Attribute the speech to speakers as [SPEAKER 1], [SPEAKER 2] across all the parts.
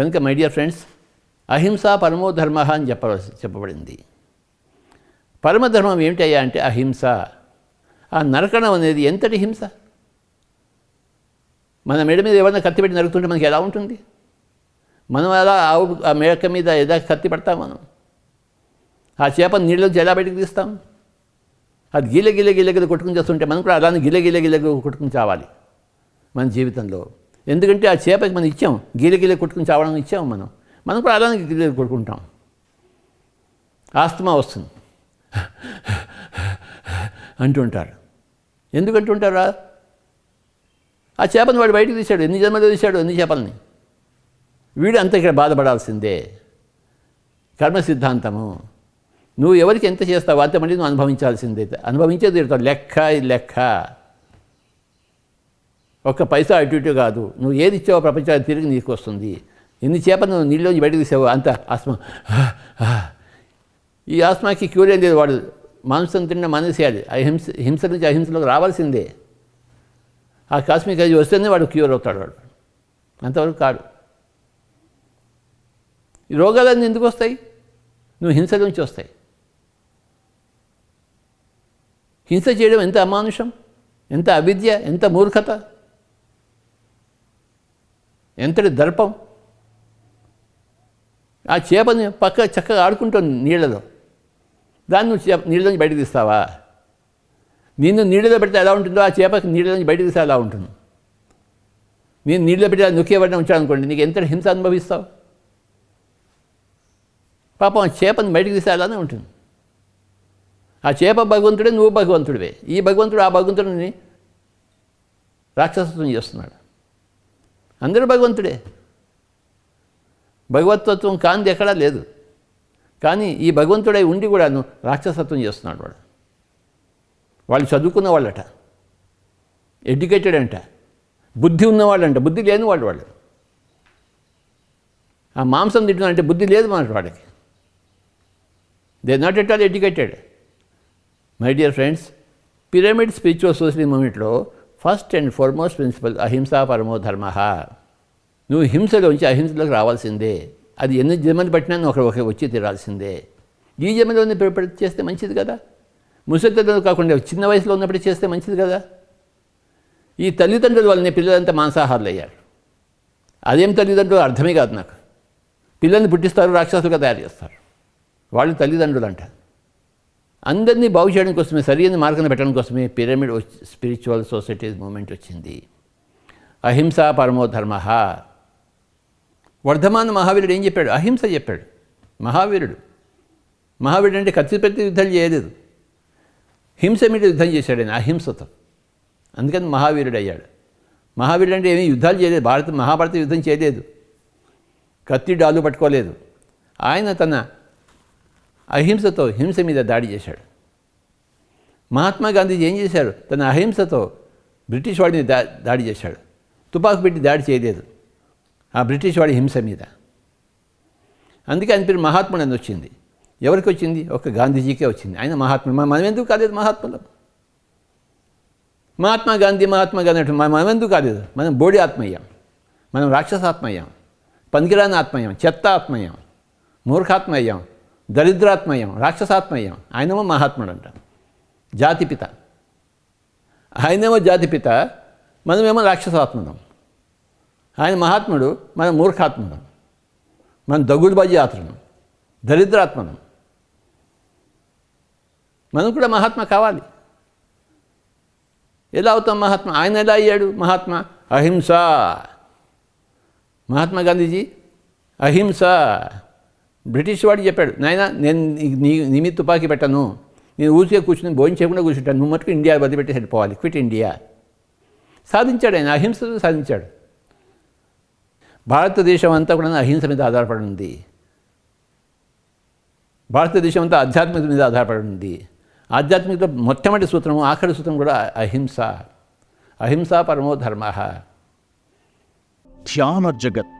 [SPEAKER 1] కనుక my dear friends అహింస పరమో ధర్మ అని చెప్పవలసి చెప్పబడింది. పరమధర్మం ఏమిటయ్యా అంటే అహింస. ఆ నరకడం అనేది ఎంతటి హింస? మన మెడ మీద ఏమైనా కత్తి పెట్టి నరుకుతుంటే మనకి ఎలా ఉంటుంది? మనం అలా ఆవు ఆ మేక మీద ఎలా కత్తి పడతాం మనం? ఆ చేప నీళ్ళలోంచి ఎలా బయటకు తీస్తాం? అది గిల గిల గిల గిల కొట్టుకుని చేస్తుంటే మనం కూడా అలానే గిల గిల గిల కొట్టుకుని చావాలి మన జీవితంలో. ఎందుకంటే ఆ చేపకి మనం ఇచ్చాం. గీల గీల కొట్టుకుని చావడం ఇచ్చాం మనం. మనం కూడా అలానే గీల కొట్టుకుంటాం. ఆస్తమా వస్తుంది. అంటుంటారు ఎందుకు అంటుంటారా ఆ చేపని వాడు బయటకు తీశాడు. ఎన్ని జన్మలు తీశాడు? ఎన్ని చేపల్ని? వీడు అంత ఇక్కడ బాధపడాల్సిందే. కర్మ సిద్ధాంతము నువ్వు ఎవరికి ఎంత చేస్తావు అంత మళ్ళీ నువ్వు అనుభవించాల్సిందే. అనుభవించేది తీరుతావు లెక్క లెక్క. ఒక్క పైసా అటు ఇటు కాదు. నువ్వు ఏది ఇచ్చావో ప్రపంచానికి తిరిగి నీకు వస్తుంది ఎన్ని చేపలు నువ్వు నీళ్ళలోంచి బయటకు తీసావో. అంత ఆస్మా. ఈ ఆస్మాకి క్యూర్ ఏం లేదు. వాడు మాంసం తిన్న మానేసేయాలి. ఆ హింస హింస నుంచి అహింసలోకి రావాల్సిందే. ఆ కాస్మిక్ అది వస్తేనే వాడు క్యూర్ అవుతాడు వాడు. అంతవరకు కాడు ఈ రోగాలన్నీ ఎందుకు వస్తాయి? నువ్వు హింస నుంచి వస్తాయి. హింస చేయడం ఎంత అమానుషం? ఎంత అవిద్య? ఎంత మూర్ఖత? ఎంతటి దర్పం? ఆ చేపని పక్క చక్కగా ఆడుకుంటుంది నీళ్ళలో. దాన్ని నువ్వు చేప నీళ్ళలోంచి బయటకు తీస్తావా? నిన్ను నీళ్ళలో పెడితే ఎలా ఉంటుందో ఆ చేపకి నీళ్ళలోంచి బయటకు తీస్తే ఎలా ఉంటుంది. నేను నీళ్ళలో పెట్టి నొక్కేబడిన ఉంచాను అనుకోండి నీకు ఎంత హింస అనుభవిస్తావు? పాపం ఆ చేపని బయటకు తీస్తే అలానే ఉంటుంది. ఆ చేప భగవంతుడే నువ్వు భగవంతుడివే. ఈ భగవంతుడు ఆ భగవంతుడిని రాక్షసత్వం చేస్తున్నాడు. అందరూ భగవంతుడే. భగవతత్వం కాంతి ఎక్కడా లేదు. కానీ ఈ భగవంతుడై ఉండి కూడాను రాక్షసత్వం చేస్తున్నాడు వాడు. వాళ్ళు చదువుకున్న వాళ్ళట. ఎడ్యుకేటెడ్ అంట బుద్ధి ఉన్నవాళ్ళంట. బుద్ధి లేని వాళ్ళు వాళ్ళు. ఆ మాంసం తింటున్నారంటే బుద్ధి లేదు మన వాడికి. They not at all educated my dear friends pyramid spiritual social మూమెంట్లో ఫస్ట్ అండ్ ఫార్మోస్ట్ ప్రిన్సిపల్ అహింసా పరమో ధర్మ నువ్వు హింసలోంచి అహింసలోకి రావాల్సిందే. అది ఎన్ని జన్మలు పట్టినా నువ్వు ఒక వచ్చి తీరాల్సిందే. ఈ జన్మలోనే ప్రిపేర్ చేస్తే మంచిది కదా? ముసలితలో కాకుండా చిన్న వయసులో ఉన్నప్పుడు చేస్తే మంచిది కదా? ఈ తల్లిదండ్రుల వల్లనే పిల్లలంతా మాంసాహారులు అయ్యారు అదేం తల్లిదండ్రులు అర్థమే కాదు నాకు. పిల్లల్ని పుట్టిస్తారు రాక్షసులుగా తయారు చేస్తారు. వాళ్ళు తల్లిదండ్రులు అంటారు అందరినీ బాగు చేయడం కోసమే సరైన మార్గం పెట్టడం కోసమే పిరమిడ్ స్పిరిచువల్ సొసైటీస్ మూమెంట్ వచ్చింది. అహింస పరమో ధర్మ. వర్ధమాన మహావీరుడు ఏం చెప్పాడు? అహింస చెప్పాడు. మహావీరుడు. మహావీరుడు అంటే కత్తి పెట్టి యుద్ధాలు చేయలేదు. హింస మీద యుద్ధం చేశాడు ఆయన అహింసతో. అందుకని మహావీరుడు అయ్యాడు. మహావీరుడు అంటే ఏమీ యుద్ధాలు చేయలేదు. భారత మహాభారత యుద్ధం చేయలేదు. కత్తి డాలు పట్టుకోలేదు. ఆయన తన అహింసతో హింస మీద దాడి చేశాడు. మహాత్మా గాంధీజీ ఏం చేశారు తన అహింసతో బ్రిటిష్ వాడిని దా దాడి చేశాడు. తుపాకు పెట్టి దాడి చేయలేదు ఆ బ్రిటిష్ వాడి హింస మీద. అందుకే ఆయన పేరు మహాత్ముడు అని వచ్చింది. ఎవరికి వచ్చింది? ఒక గాంధీజీకే వచ్చింది. ఆయన మహాత్ముడు మనం ఎందుకు కాలేదు మహాత్ములు? మహాత్మా గాంధీ మహాత్మా గాంధీ అంటే మనం ఎందుకు కాలేదు? మనం బోడి ఆత్మయ్యాం. మనం రాక్షసాత్మ అయ్యాం పనికిరాని ఆత్మయ్యాం. చెత్త ఆత్మయ్యాం. మూర్ఖాత్మ అయ్యాం దరిద్రాత్మయం రాక్షసాత్మయం. ఆయనేమో మహాత్ముడు అంట జాతిపిత. ఆయనేమో జాతిపిత మనమేమో రాక్షసాత్మడం ఆయన మహాత్ముడు మన మూర్ఖాత్మడం మన దగుడుబాజీ ఆత్మనం దరిద్రాత్మనం. మనం కూడా మహాత్మ కావాలి. ఎలా అవుతాం మహాత్మ? ఆయన ఎలా అయ్యాడు మహాత్మ? అహింస. మహాత్మా గాంధీజీ అహింస. బ్రిటిష్ వాడు చెప్పాడు నాయన నేను నీ నీ మీద తుపాకీ పెట్టను. నేను ఊరికే కూర్చుని భోజనం చేయకుండా కూర్చుంటాను. నువ్వు మటుకు ఇండియా వదిలిపెట్టి వెళ్ళిపోవాలి క్విట్ ఇండియా. సాధించాడు ఆయన అహింసతో సాధించాడు. భారతదేశం అంతా కూడా అహింస మీద ఆధారపడి ఉంది. భారతదేశం అంతా ఆధ్యాత్మికత మీద ఆధారపడి ఉంది. ఆధ్యాత్మికత మొట్టమొదటి సూత్రం ఆఖరి సూత్రం కూడా అహింస. అహింస పరమో ధర్మ.
[SPEAKER 2] ధ్యాన జగత్.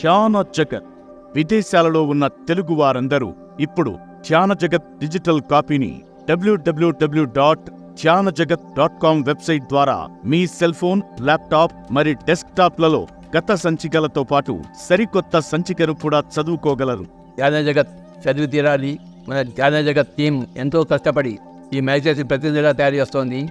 [SPEAKER 2] ధ్యాన జగత్ విదేశాలలో ఉన్న తెలుగు వారందరూ ఇప్పుడు ధ్యాన జగత్ డిజిటల్ కాపీని డబ్ల్యూడబ్ల్యూడబ్ల్యూ డాట్ ధ్యాన జగత్ డాట్ కామ్ వెబ్సైట్ ద్వారా మీ సెల్ ఫోన్ ల్యాప్టాప్ మరి డెస్క్టాప్లలో గత సంచికలతో పాటు సరికొత్త సంచికను కూడా చదువుకోగలరు.
[SPEAKER 1] ధ్యాన జగత్ చదివి తీరాలి. మన ధ్యాన జగత్ టీం ఎంతో కష్టపడి ఈ మ్యాగజైన్ ప్రతి తయారు చేస్తోంది.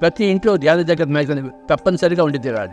[SPEAKER 1] ప్రతి ఇంట్లో ధ్యాన జగత్ మ్యాగజైన్ తప్పనిసరిగా ఉండి తీరాలి.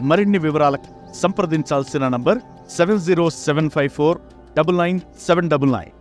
[SPEAKER 2] మరిన్ని వివరాలకు సంప్రదించాల్సిన number seven zero seven five four double nine seven double nine.